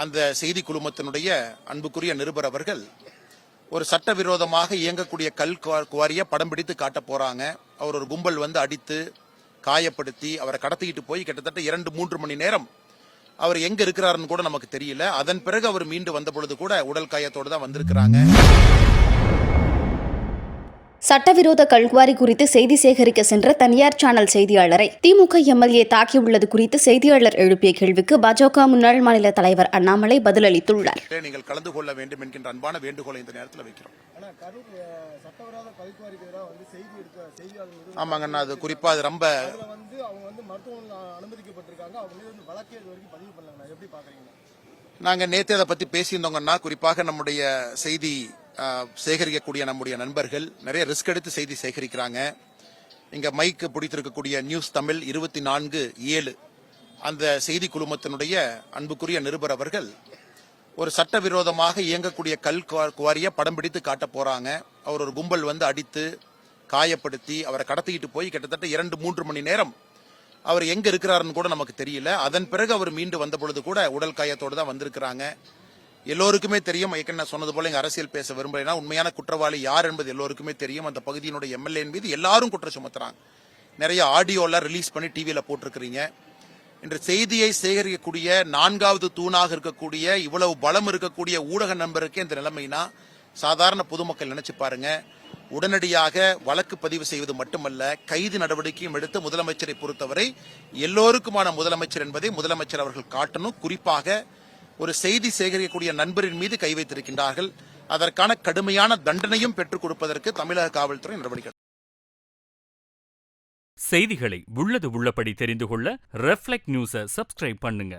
அந்த செய்தி குழுமத்தினுடைய அன்புக்குரிய நிருபர் அவர்கள் ஒரு சட்டவிரோதமாக இயங்கக்கூடிய கல் குவா- குவாரியை படம் பிடித்து காட்ட போறாங்க. அவர் ஒரு கும்பல் வந்து அடித்து காயப்படுத்தி அவரை கடத்திக்கிட்டு போய் கிட்டத்தட்ட இரண்டு மூன்று மணி நேரம் அவர் எங்க இருக்கிறாருன்னு கூட நமக்கு தெரியல. அதன் பிறகு அவர் மீண்டு வந்த பொழுது கூட உடல் காயத்தோடு தான் வந்திருக்கிறாங்க. சட்டவிரோத கல்குவாரி குறித்து செய்தி சேகரிக்க சென்ற தனியார் சேனல் செய்தியாளரை திமுக எம்எல்ஏ தாக்கியுள்ளது குறித்து செய்தியாளர் எழுப்பிய கேள்விக்கு பாஜக முன்னாள் மாநில தலைவர் அண்ணாமலை பதிலளித்துள்ளார். நீங்கள் கலந்து கொள்ள வேண்டும் என்கின்ற அன்பான வேண்டுகோளை இந்த நேரத்தில் வைக்கிறோம். ஆமாங்க செய்தி ஆமாங்கண்ணா அது குறிப்பா அது ரொம்ப வந்து எப்படி நாங்க நேத்தே அதை பத்தி பேசியிருந்தோங்கன்னா குறிப்பாக நம்முடைய செய்தி சேகரிக்கக்கூடிய நம்முடைய நண்பர்கள் நிறைய ரிஸ்க் எடுத்து செய்தி சேகரிக்கிறாங்க. இங்க மைக்கு பிடித்திருக்கக்கூடிய நியூஸ் தமிழ் இருபத்தி நான்கு ஏழு. அந்த செய்தி குழுமத்தினுடைய அன்புக்குரிய நிருபர் அவர்கள் ஒரு சட்டவிரோதமாக இயங்கக்கூடிய கல் குவா- குவாரியை படம் பிடித்து காட்ட போறாங்க. அவர் ஒரு கும்பல் வந்து அடித்து காயப்படுத்தி அவரை கடத்திக்கிட்டு போய் கிட்டத்தட்ட இரண்டு மூன்று மணி நேரம் அவர் எங்க இருக்கிறாருன்னு கூட நமக்கு தெரியல. அதன் பிறகு அவர் மீண்டு வந்த பொழுது கூட உடல் காயத்தோடு தான் வந்திருக்கிறாங்க. எல்லோருக்குமே தெரியும் ஏற்கனவே சொன்னது போல இங்க அரசியல் பேச விரும்பலைனா உண்மையான குற்றவாளி யார் என்பது எல்லோருக்குமே தெரியும். அந்த பகுதியினுடைய எம்எல்ஏ மீது எல்லாரும் குற்றம் சுமத்துறாங்க. நிறைய ஆடியோலாம் ரிலீஸ் பண்ணி டிவியில் போட்டிருக்கிறீங்க. இன்று செய்தியை சேகரிக்கக்கூடிய நான்காவது தூணாக இருக்கக்கூடிய இவ்வளவு பலம் இருக்கக்கூடிய ஊடக நண்பருக்கே இந்த நிலைமைனா சாதாரண பொதுமக்கள் நினைச்சு பாருங்க. உடனடியாக வழக்கு பதிவு செய்வது மட்டுமல்ல கைது நடவடிக்கையும் எடுத்து முதலமைச்சரை பொறுத்தவரை எல்லோருக்குமான முதலமைச்சர் என்பதை முதலமைச்சர் அவர்கள் காட்டணும். குறிப்பாக ஒரு செய்தி சேகரிக்கக்கூடிய நண்பரின் மீது கை வைத்திருக்கின்றார்கள். அதற்கான கடுமையான தண்டனையும் பெற்றுக் கொடுப்பதற்கு தமிழக காவல்துறை நடவடிக்கை செய்திகளை உள்ளது உள்ளபடி தெரிந்து கொள்ள ரெஃப்ளெக்ட் நியூஸை சப்ஸ்கிரைப் பண்ணுங்க.